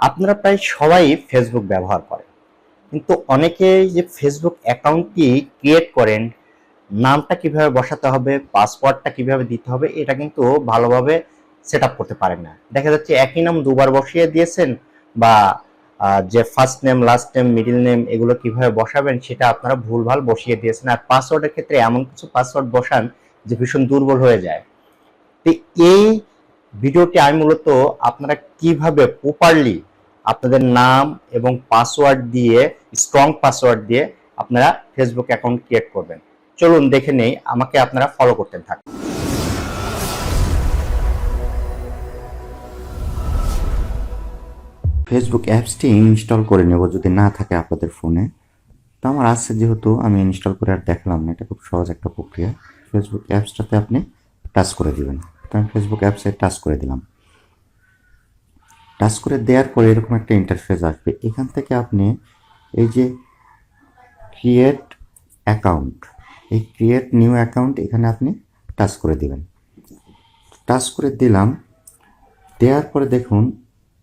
আপনারা প্রায় সবাই ফেসবুক ব্যবহার করেন। কিন্তু অনেকেই যে ফেসবুক অ্যাকাউন্টটি ক্রিয়েট করেন, নামটা কীভাবে বসাতে হবে পাসওয়ার্ডটা কীভাবে দিতে হবে, এটা কিন্তু ভালোভাবে সেট আপ করতে পারেন না। দেখা যাচ্ছে একই নাম দুবার বসিয়ে দিয়েছেন বা যে first name last name middle name এগুলো কীভাবে বসাবেন সেটা আপনারা ভুলভাল বসিয়ে দিয়েছেন। আর পাসওয়ার্ডের ক্ষেত্রে এমন কিছু পাসওয়ার্ড বসান যে ভীষণ দুর্বল হয়ে যায়। তো এই ভিডিওটি আমি মূলত আপনারা কীভাবে প্রপারলি আপনাদের নাম এবং পাসওয়ার্ড দিয়ে স্ট্রং পাসওয়ার্ড দিয়ে আপনারা ফেসবুক অ্যাকাউন্ট ক্রিয়েট করবেন। চলুন দেখে নেই, আমাকে আপনারা ফলো করতে থাকুন। ফেসবুক অ্যাপসটি ইনস্টল করে নেব যদি না থাকে আপনাদের ফোনে তো আমার আছে যেহেতু, আমি ইনস্টল করে আর দেখালাম না, এটা খুব সহজ একটা প্রক্রিয়া। ফেসবুক অ্যাপসটাতে আপনি টাচ করে দিবেন। তো আমি ফেসবুক অ্যাপসে টাচ করে দিলাম। টাচ করে দেওয়ার পরে এরকম একটা ইন্টারফেস আসবে। এখান থেকে আপনি এই যে ক্রিয়েট অ্যাকাউন্ট এই ক্রিয়েট নিউ অ্যাকাউন্ট এখানে আপনি টাচ করে দিবেন। টাচ করে দিলাম, দেওয়ার পরে দেখুন,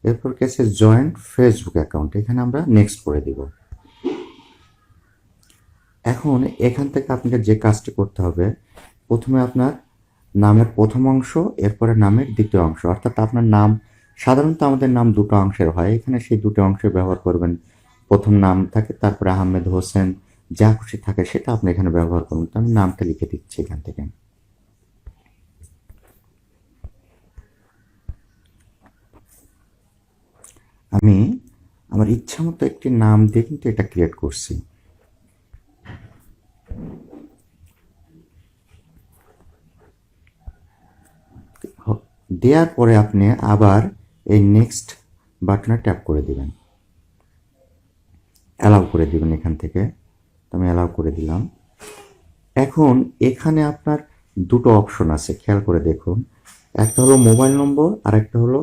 এরপর কেসে জয়েন্ট ফেসবুক অ্যাকাউন্ট এখানে আমরা নেক্সট করে দিব। এখন এখান থেকে আপনাকে যে কাজটি করতে হবে, প্রথমে আপনার নামের প্রথম অংশ, এরপরে নামের দ্বিতীয় অংশ, অর্থাৎ আপনার নাম সাধারণত আমাদের নাম দুটো অংশের হয়। এখানে সেই দুটো অংশ ব্যবহার করবেন। প্রথম নাম থাকে তারপরে আহমেদ হোসেন, যা খুশি থাকে সেটা আপনি এখানে ব্যবহার করুন। তো আমি নামটা লিখে দিচ্ছি এখান থেকে। আমি আমার ইচ্ছা মতো একটি নাম দিয়ে কিন্তু এটা ক্রিয়েট করছি। দেওয়ার পরে আপনি আবার এই নেক্সট বাটনে ট্যাপ করে দিবেন। অ্যালাউ করে দিবেন এখান থেকে। আমি অ্যালাউ করে দিলাম। এখন এখানে আপনার দুটো অপশন আছে, খেয়াল করে দেখুন। একটা হলো মোবাইল নম্বর আর একটা হলো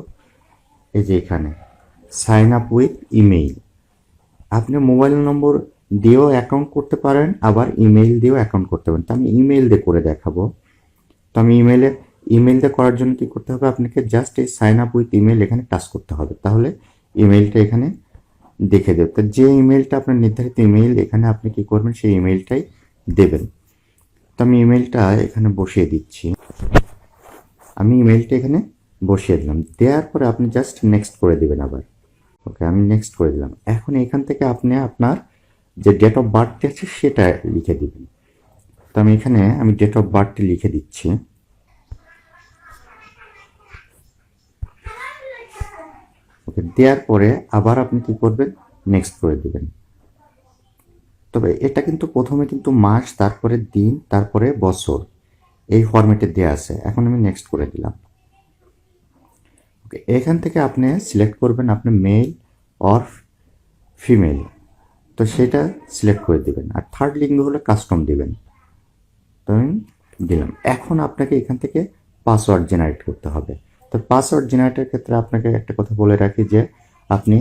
এই যে এখানে সাইন আপ উইথ ইমেইল আপনি মোবাইল নম্বর দিয়েও অ্যাকাউন্ট করতে পারেন, আবার ইমেইল দিয়েও অ্যাকাউন্ট করতে পারেন। তো আমি ইমেইল দিয়ে করে দেখাবো। তো আমি ইমেইলে ইমেইল দিয়ে করার জন্য কি করতে হবে? আপনাকে জাস্ট এই সাইন আপ উইথ ইমেল এখানে টাচ করতে হবে। তাহলে ইমেলটা এখানে দেখে দেবে। তো যে ইমেলটা আপনার নির্ধারিত ইমেল এখানে আপনি কি করবেন? সেই ইমেলটাই দেবেন। তো আমি ইমেলটা এখানে বসিয়ে দিচ্ছি। আমি ইমেলটা এখানে বসিয়ে দিলাম। দেওয়ার পরে আপনি জাস্ট নেক্সট করে দিবেন আবার। ওকে আমি নেক্সট করে দিলাম। এখন এখান থেকে আপনি আপনার যে ডেট অফ বার্থটি আছে, সেটা লিখে দিবেন। তো আমি এখানে, আমি ডেট অফ বার্থটি লিখে দিচ্ছি। ওকে দেওয়ার পরে আবার আপনি কি করবেন? নেক্সট করে দেবেন। তবে এটা কিন্তু প্রথমে কিন্তু মাস, তারপরে দিন, তারপরে বছর এই ফরম্যাটে দেওয়া আছে। এখন আমি নেক্সট করে দিলাম। ওকে, এখান থেকে আপনি সিলেক্ট করবেন আপনি মেল অর ফিমেল তো সেটা সিলেক্ট করে দিবেন। আর থার্ড লিঙ্গ হলে কাস্টম দিবেন। তো আমি দিলাম। এখন আপনাকে এখান থেকে পাসওয়ার্ড জেনারেট করতে হবে। তো পাসওয়ার্ড জেনারেটের ক্ষেত্রে আপনাকে একটা কথা বলে রাখি যে, আপনি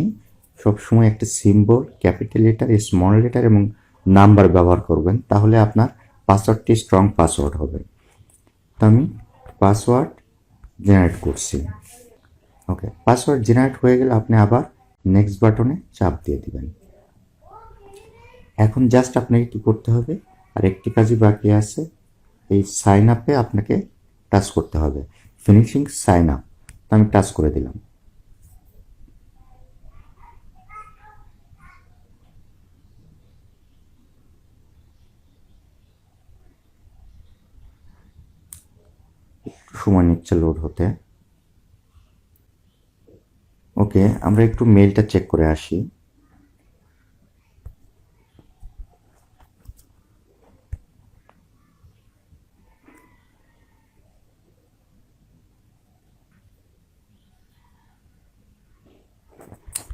সবসময় একটা symbol capital letter small letter এবং নাম্বার ব্যবহার করবেন, তাহলে আপনার পাসওয়ার্ডটি স্ট্রং পাসওয়ার্ড হবে। তো আমি পাসওয়ার্ড জেনারেট করছি। ওকে পাসওয়ার্ড জেনারেট হয়ে গেলে আপনি আবার নেক্সট বাটনে চাপ দিয়ে দিবেন। এখন জাস্ট আপনাকে কি করতে হবে? আর একটি কাজই বাকি আছে, এই সাইন আপে আপনাকে টাচ করতে হবে। ফিনিশিং সাইন আপ আমি টাচ করে দিলাম। সময় নিচ্ছে লোড হতে। ওকে আমরা একটু মেলটা চেক করে আসি।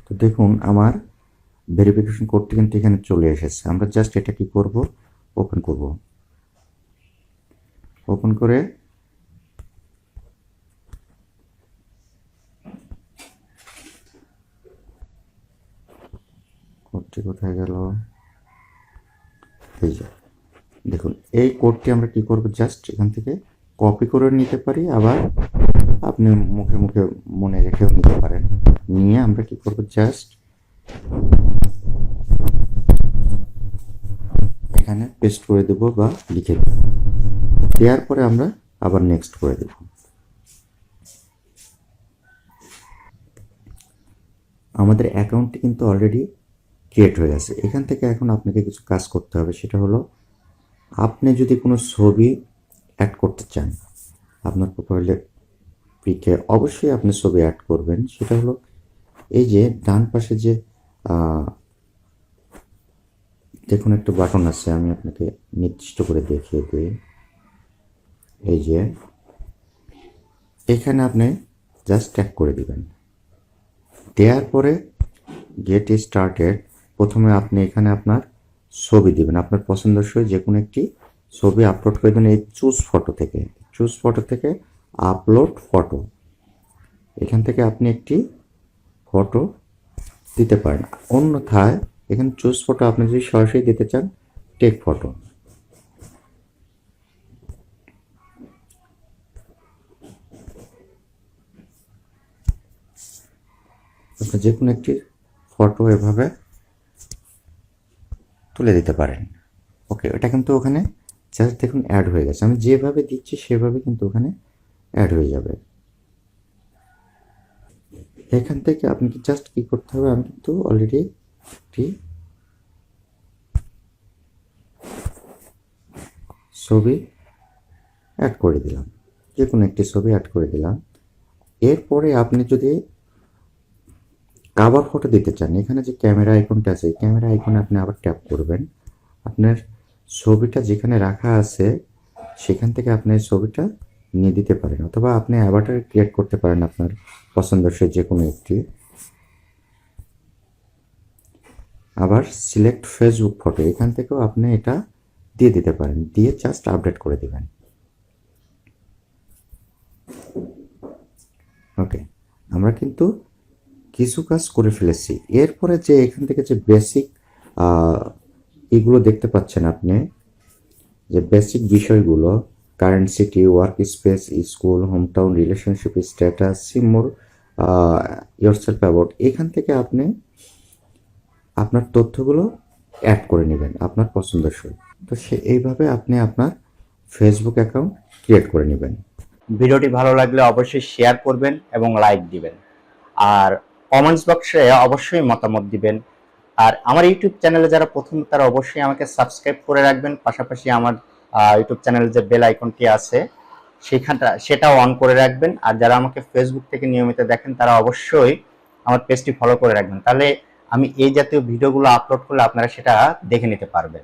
তো দেখুন, আমার ভেরিফিকেশন কোডটি কিন্তু এখানে চলে এসেছে। আমরা জাস্ট এটা কি করব? ওপেন করব। ওপেন করে কোডটি কোথায় গেল? এই যে, দেখুন, এই কোডটি আমরা কি করব? জাস্ট এখান থেকে কপি করে নিতে পারি, আবার আপনি মুখে মুখে মনে রেখেও নিতে পারেন। নিয়ে আমরা কি করব? জাস্ট এখানে পেস্ট করে দেব বা লিখে দেব। দেওয়ার পরে আমরা আবার নেক্সট করে দেব। আমাদের অ্যাকাউন্টটি কিন্তু অলরেডি ক্রিয়েট হয়ে গেছে। এখান থেকে এখন আপনাকে কিছু কাজ করতে হবে। সেটা হলো, আপনি যদি কোনো ছবি অ্যাড করতে চান, আপনার প্রোফাইলে পিকে অবশ্যই আপনি ছবি অ্যাড করবেন। সেটা হলো এই যে ডান পাশে যে দেখুন একটা বাটন আছে, আমি আপনাকে নির্দিষ্ট করে দেখিয়ে দিই। এই যে, এখানে আপনি জাস্ট ট্যাগ করে দিবেন। দেওয়ার পরে গেট স্টার্টেড প্রথমে আপনি এখানে আপনার ছবি দিবেন। আপনার পছন্দসই যে কোনো একটি ছবি আপলোড করে দেবেন, এই চুজ ফটো থেকে। চুজ ফটো থেকে আপলোড ফটো এখান থেকে আপনি একটি ফটো দিতে পারেন। অন্যথায় এখানে চুজ ফটো আপনি যদি সরাসরি দিতে চান টেক ফটো আপনি যে কোনো একটি ফটো এভাবে তুলে দিতে পারেন। ওকে এটা কিন্তু ওখানে জাস্ট দেখুন অ্যাড হয়ে গেছে। আমি যেভাবে দিচ্ছি, সেভাবে কিন্তু ওখানে অ্যাড হয়ে যাবে। এখান থেকে আপনি জাস্ট কি করতে হবে, আমি কিন্তু অলরেডি একটি ছবি অ্যাড করে দিলাম। যে কোনো একটি ছবি অ্যাড করে দিলাম। এরপরে আপনি যদি কাভার ফটো দিতে চান, এখানে যে ক্যামেরা আইকনটা আছে ক্যামেরা আইকনে আপনি আবার ট্যাপ করবেন। আপনার ছবিটা যেখানে রাখা আছে, সেখান থেকে আপনি ছবিটা নিয়ে দিতে পারেন, অথবা আপনি অ্যাভাটার ক্রিয়েট করতে পারেন আপনার পছন্দসই যে কোনো একটি। আবার সিলেক্ট ফেসবুক ফটো এখান থেকেও আপনি এটা দিয়ে দিতে পারেন, দিয়ে জাস্ট আপডেট করে দেবেন। ওকে আমরা কিন্তু কিছু কাজ করে ফেলেছি। এরপরে যে এখান থেকে যে বেসিক এগুলো দেখতে পাচ্ছেন আপনি, যে বেসিক বিষয়গুলো current city work space school hometown relationship status see more yourself about এখান থেকে আপনি আপনার তথ্যগুলো অ্যাড করে নেবেন আপনার পছন্দসই তো সে এইভাবে আপনি আপনার ফেসবুক অ্যাকাউন্ট ক্রিয়েট করে নেবেন। ভিডিওটি ভালো লাগলে অবশ্যই শেয়ার করবেন এবং লাইক দিবেন। আর কমেন্টস বক্সে অবশ্যই মতামত দিবেন। আর আমার ইউটিউব চ্যানেলে যারা প্রথম, তারা অবশ্যই আমাকে সাবস্ক্রাইব করে রাখবেন। পাশাপাশি আমার ইউটিউব চ্যানেলের যে বেল আইকনটি আছে, সেখানটা, সেটাও অন করে রাখবেন। আর যারা আমাকে ফেসবুক থেকে নিয়মিত দেখেন, তারা অবশ্যই আমার পেজটি ফলো করে রাখবেন। তাহলে আমি এই জাতীয় ভিডিওগুলো আপলোড করলে আপনারা সেটা দেখে নিতে পারবেন।